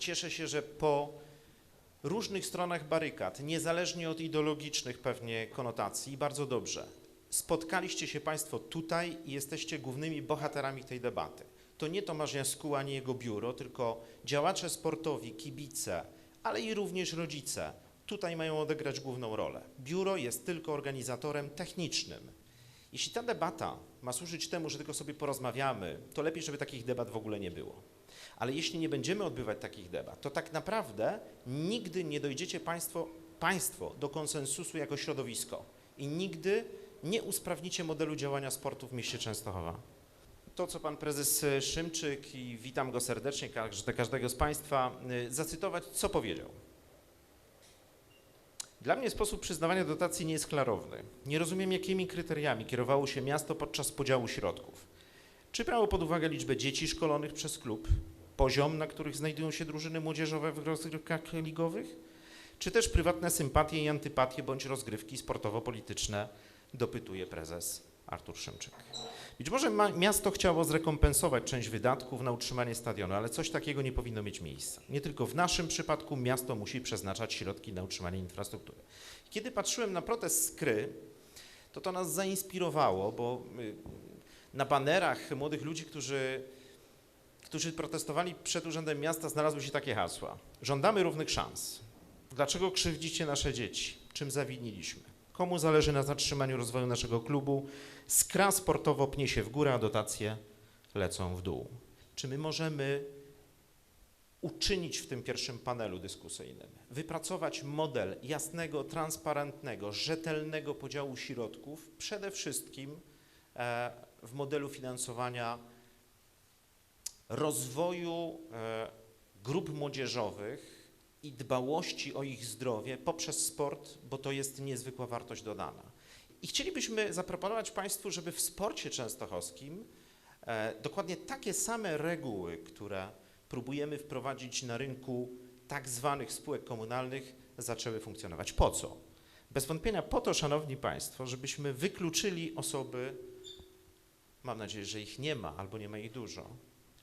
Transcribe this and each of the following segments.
Cieszę się, że po różnych stronach barykad, niezależnie od ideologicznych pewnie konotacji, bardzo dobrze, spotkaliście się Państwo tutaj i jesteście głównymi bohaterami tej debaty. To nie Tomasz Jaskuł ani jego biuro, tylko działacze sportowi, kibice, ale i również rodzice tutaj mają odegrać główną rolę. Biuro jest tylko organizatorem technicznym. Jeśli ta debata ma służyć temu, że tylko sobie porozmawiamy, to lepiej, żeby takich debat w ogóle nie było. Ale jeśli nie będziemy odbywać takich debat, to tak naprawdę nigdy nie dojdziecie państwo, państwo do konsensusu jako środowisko i nigdy nie usprawnicie modelu działania sportu w mieście Częstochowa. To, co pan prezes Szymczyk i witam go serdecznie, każde, każdego z państwa, y, zacytować, co powiedział. Dla mnie sposób przyznawania dotacji nie jest klarowny. Nie rozumiem, jakimi kryteriami kierowało się miasto podczas podziału środków. Czy brało pod uwagę liczbę dzieci szkolonych przez klub, poziom, na których znajdują się drużyny młodzieżowe w rozgrywkach ligowych, czy też prywatne sympatie i antypatie bądź rozgrywki sportowo-polityczne, dopytuje prezes Artur Szymczyk. Być może miasto chciało zrekompensować część wydatków na utrzymanie stadionu, ale coś takiego nie powinno mieć miejsca. Nie tylko w naszym przypadku miasto musi przeznaczać środki na utrzymanie infrastruktury. Kiedy patrzyłem na protest Skry, to to nas zainspirowało, bo y, na banerach młodych ludzi, którzy, którzy protestowali przed Urzędem Miasta, znalazły się takie hasła. Żądamy równych szans. Dlaczego krzywdzicie nasze dzieci? Czym zawiniliśmy? Komu zależy na zatrzymaniu rozwoju naszego klubu? Skra sportowo pnie się w górę, a dotacje lecą w dół. Czy my możemy uczynić w tym pierwszym panelu dyskusyjnym, wypracować model jasnego, transparentnego, rzetelnego podziału środków, przede wszystkim e, w modelu finansowania rozwoju e, grup młodzieżowych i dbałości o ich zdrowie poprzez sport, bo to jest niezwykła wartość dodana. I chcielibyśmy zaproponować Państwu, żeby w sporcie częstochowskim e, dokładnie takie same reguły, które próbujemy wprowadzić na rynku tak zwanych spółek komunalnych, zaczęły funkcjonować. Po co? Bez wątpienia po to, Szanowni Państwo, żebyśmy wykluczyli osoby, mam nadzieję, że ich nie ma albo nie ma ich dużo,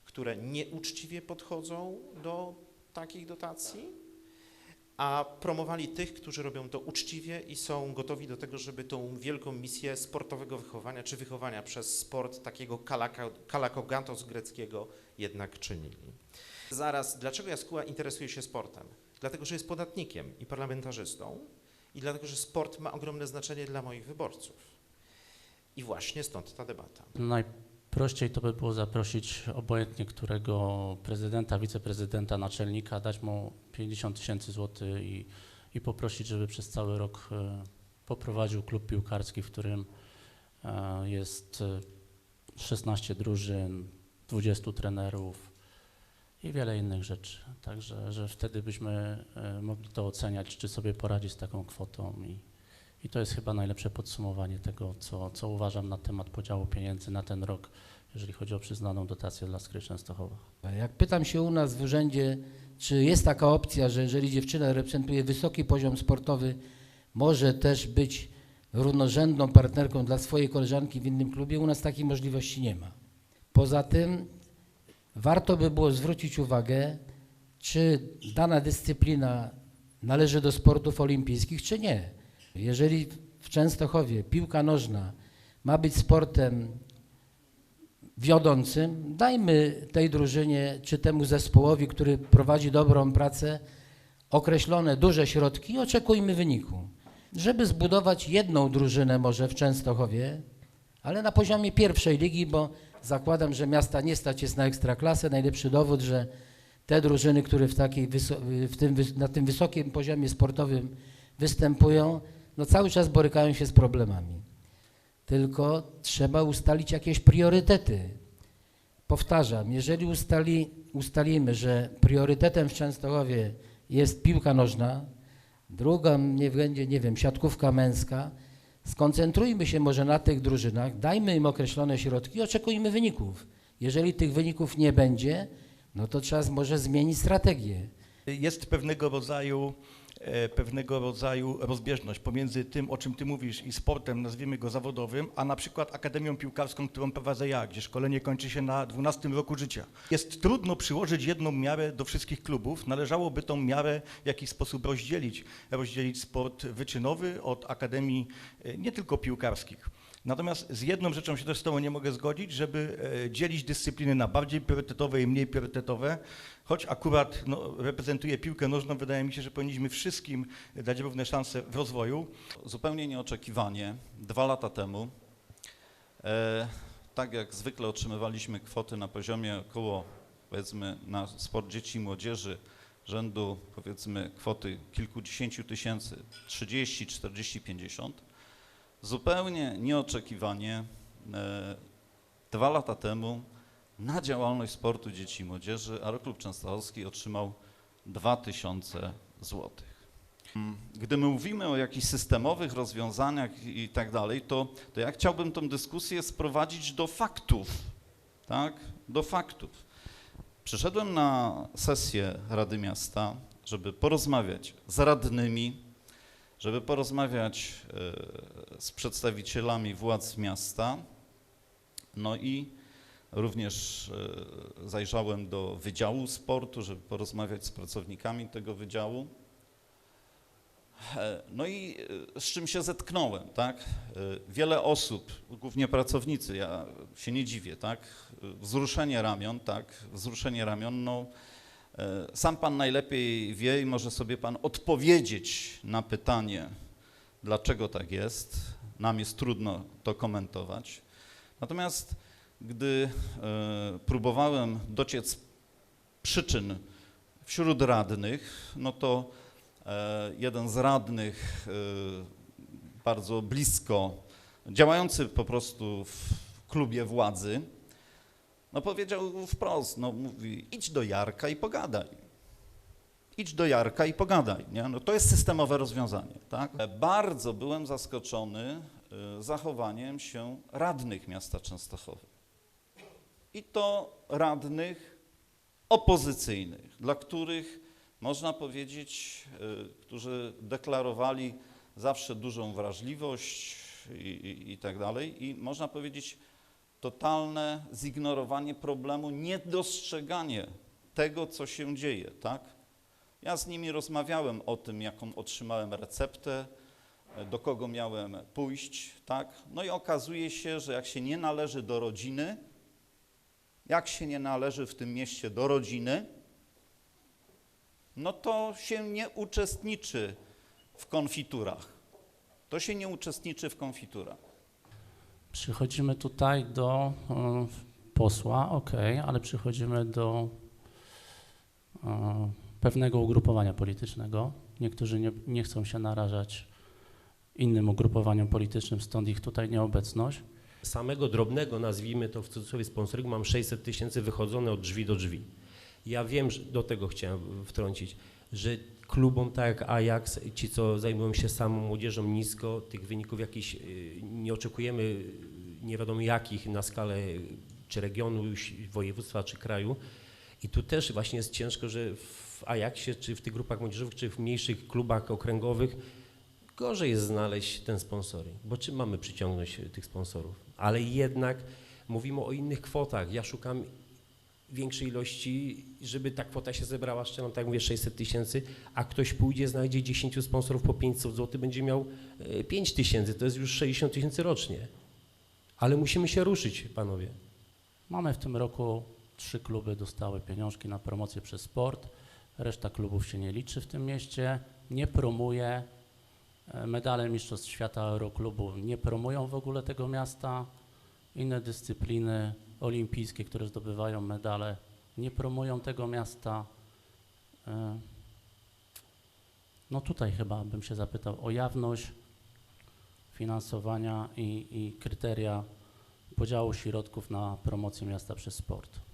które nieuczciwie podchodzą do takich dotacji, a promowali tych, którzy robią to uczciwie i są gotowi do tego, żeby tą wielką misję sportowego wychowania, czy wychowania przez sport takiego kalakogantos greckiego jednak czynili. Zaraz, dlaczego Jaskóła interesuje się sportem? Dlatego, że jest podatnikiem i parlamentarzystą i dlatego, że sport ma ogromne znaczenie dla moich wyborców. I właśnie stąd ta debata. Najprościej to by było zaprosić obojętnie którego prezydenta, wiceprezydenta, naczelnika, dać mu 50 tysięcy złotych i, i poprosić, żeby przez cały rok e, poprowadził klub piłkarski, w którym e, jest e, 16 drużyn, 20 trenerów i wiele innych rzeczy. Także że wtedy byśmy e, mogli to oceniać, czy sobie poradzi z taką kwotą i, i to jest chyba najlepsze podsumowanie tego, co, co uważam na temat podziału pieniędzy na ten rok, jeżeli chodzi o przyznaną dotację dla Skry Częstochowa. Jak pytam się u nas w urzędzie, czy jest taka opcja, że jeżeli dziewczyna reprezentuje wysoki poziom sportowy, może też być równorzędną partnerką dla swojej koleżanki w innym klubie, u nas takiej możliwości nie ma. Poza tym warto by było zwrócić uwagę, czy dana dyscyplina należy do sportów olimpijskich, czy nie. Jeżeli w Częstochowie piłka nożna ma być sportem wiodącym, dajmy tej drużynie czy temu zespołowi, który prowadzi dobrą pracę, określone duże środki i oczekujmy wyniku. Żeby zbudować jedną drużynę może w Częstochowie, ale na poziomie pierwszej ligi, bo zakładam, że miasta nie stać jest na ekstraklasę. Najlepszy dowód, że te drużyny, które w takiej w tym, na tym wysokim poziomie sportowym występują, no cały czas borykają się z problemami. Tylko trzeba ustalić jakieś priorytety. Powtarzam, jeżeli ustali, ustalimy, że priorytetem w Częstochowie jest piłka nożna, druga nie będzie, nie wiem, siatkówka męska, skoncentrujmy się może na tych drużynach, dajmy im określone środki i oczekujmy wyników. Jeżeli tych wyników nie będzie, no to trzeba może zmienić strategię. jest pewnego rodzaju pewnego rodzaju rozbieżność pomiędzy tym, o czym ty mówisz, i sportem, nazwijmy go zawodowym, a na przykład akademią piłkarską, którą prowadzę ja, gdzie szkolenie kończy się na 12 roku życia. Jest trudno przyłożyć jedną miarę do wszystkich klubów. Należałoby tą miarę w jakiś sposób rozdzielić. Rozdzielić sport wyczynowy od akademii e, nie tylko piłkarskich. Natomiast z jedną rzeczą się też z Tobą nie mogę zgodzić, żeby e, dzielić dyscypliny na bardziej priorytetowe i mniej priorytetowe, choć akurat no, reprezentuję piłkę nożną, wydaje mi się, że powinniśmy wszystkim dać równe szanse w rozwoju. Zupełnie nieoczekiwanie, dwa lata temu, e, tak jak zwykle otrzymywaliśmy kwoty na poziomie około, powiedzmy, na sport dzieci i młodzieży, rzędu, powiedzmy, kwoty kilkudziesięciu tysięcy, 30, 40, 50, zupełnie nieoczekiwanie, e, dwa lata temu na działalność sportu dzieci i młodzieży Aeroklub Częstochowski otrzymał 2000 złotych. Gdy my mówimy o jakichś systemowych rozwiązaniach i tak dalej, to, to ja chciałbym tę dyskusję sprowadzić do faktów, tak? Do faktów. Przyszedłem na sesję Rady Miasta, żeby porozmawiać z radnymi, żeby porozmawiać e, z przedstawicielami władz miasta, no i również e, zajrzałem do Wydziału Sportu, żeby porozmawiać z pracownikami tego wydziału. E, No i z czym się zetknąłem, tak? Wiele osób, głównie pracownicy, ja się nie dziwię, tak? Wzruszenie ramion, tak? Wzruszenie ramion, no sam pan najlepiej wie i może sobie pan odpowiedzieć na pytanie, dlaczego tak jest. Nam jest trudno to komentować. Natomiast gdy e, próbowałem dociec przyczyn wśród radnych, no to E, jeden z radnych, e, bardzo blisko, działający po prostu w klubie władzy, no powiedział wprost, no mówi, idź do Jarka i pogadaj. Idź do Jarka i pogadaj, nie? No to jest systemowe rozwiązanie, tak? Bardzo byłem zaskoczony e, zachowaniem się radnych miasta Częstochowy. I to radnych opozycyjnych, dla których można powiedzieć, y, którzy deklarowali zawsze dużą wrażliwość i, i, i tak dalej, i można powiedzieć totalne zignorowanie problemu, niedostrzeganie tego, co się dzieje, tak? Ja z nimi rozmawiałem o tym, jaką otrzymałem receptę, do kogo miałem pójść, tak? No i okazuje się, że jak się nie należy do rodziny, jak się nie należy w tym mieście do rodziny, no to się nie uczestniczy w konfiturach. To się nie uczestniczy w konfiturach. Przychodzimy tutaj do e, posła, ok, ale przychodzimy do e, pewnego ugrupowania politycznego. Niektórzy nie, nie chcą się narażać innym ugrupowaniom politycznym, stąd ich tutaj nieobecność. samego drobnego, nazwijmy to w cudzysłowie sponsoring, mam 600 tysięcy wychodzone od drzwi do drzwi. Ja wiem, że do tego chciałem wtrącić, że klubom tak jak Ajax, ci co zajmują się samą młodzieżą nisko, tych wyników jakichś y, nie oczekujemy y, nie wiadomo jakich na skalę czy regionu, województwa czy kraju. I tu też właśnie jest ciężko, że w Ajaxie, czy w tych grupach młodzieżowych, czy w mniejszych klubach okręgowych gorzej jest znaleźć ten sponsoring, bo czym mamy przyciągnąć tych sponsorów? Ale jednak mówimy o innych kwotach. Ja szukam większej ilości, żeby ta kwota się zebrała, szczerze, tak jak mówię, 600 tysięcy, a ktoś pójdzie, znajdzie 10 sponsorów po 500 zł, będzie miał e, 5 tysięcy, to jest już 60 tysięcy rocznie. Ale musimy się ruszyć, panowie. Mamy w tym roku trzy kluby dostały pieniążki na promocję przez sport. Reszta klubów się nie liczy w tym mieście, nie promuje. E, Medale Mistrzostw Świata Euroklubu nie promują w ogóle tego miasta. Inne dyscypliny olimpijskie, które zdobywają medale, nie promują tego miasta. E, No tutaj chyba bym się zapytał o jawność finansowania i, i kryteria podziału środków na promocję miasta przez sport.